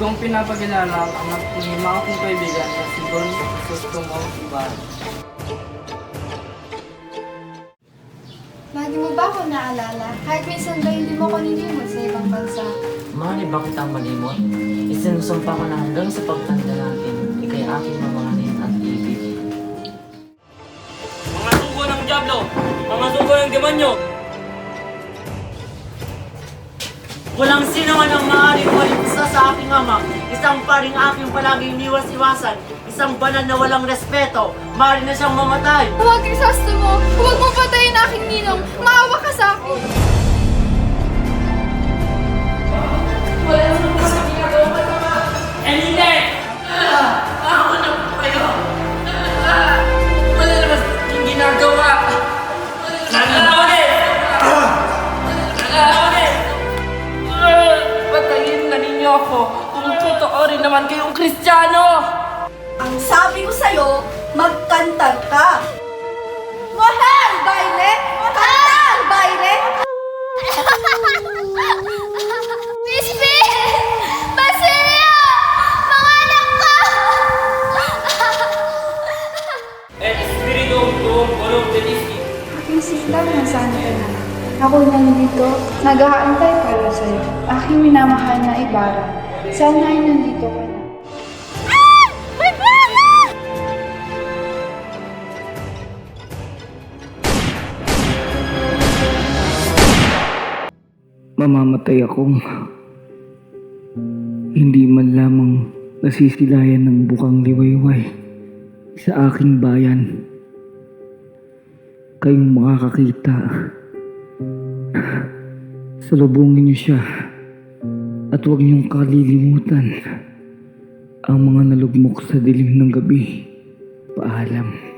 pinapakilala ang anak ko ni mga kong kaibigan na si Don Crisostomo Ibarra. Lagi mo ba ako naalala? Kahit minsan ba hindi mo ko nilimot sa ibang bansa? Mari bakit ang malimot? Isinusumpa ko na hanggang sa pagtanda natin, ikay aking mamahalin at ibig. Mga sugo ng Diablo! Mga sugo ng demonyo! Walang sino man ang maaaring Isang paring aking palaging niwas-iwasan. Isang banal na walang respeto. Maaari na siyang mamatay. Huwag isasto mo! Huwag mo patayin aking ninong! Maawa ka sa akin! Eh hindi! Ako na po kayo! Wala naman yung ginagawa! Nananawin! Nananawin! Patayin na ninyo ako totoo rin naman kayong Kristiyano! Ang sabi ko sa'yo, magkanta ka. Mahal, baile! Kanta ang baile! Bisbi! Basilio! Mga anak ko! Spiritum Tuum Voluntaristic Aking silang nasaan ka na? Ako nandito, nag-aantay para sa'yo. Aking minamahal na Ibarra. Sana ay nandito ka na. mamamatay akong hindi man lamang nasisilayan ng bukang liwayway sa aking bayan. Kayong makakakita. Salubungin niyo siya at huwag niyong kalilimutan ang mga nalugmok sa dilim ng gabi. Paalam.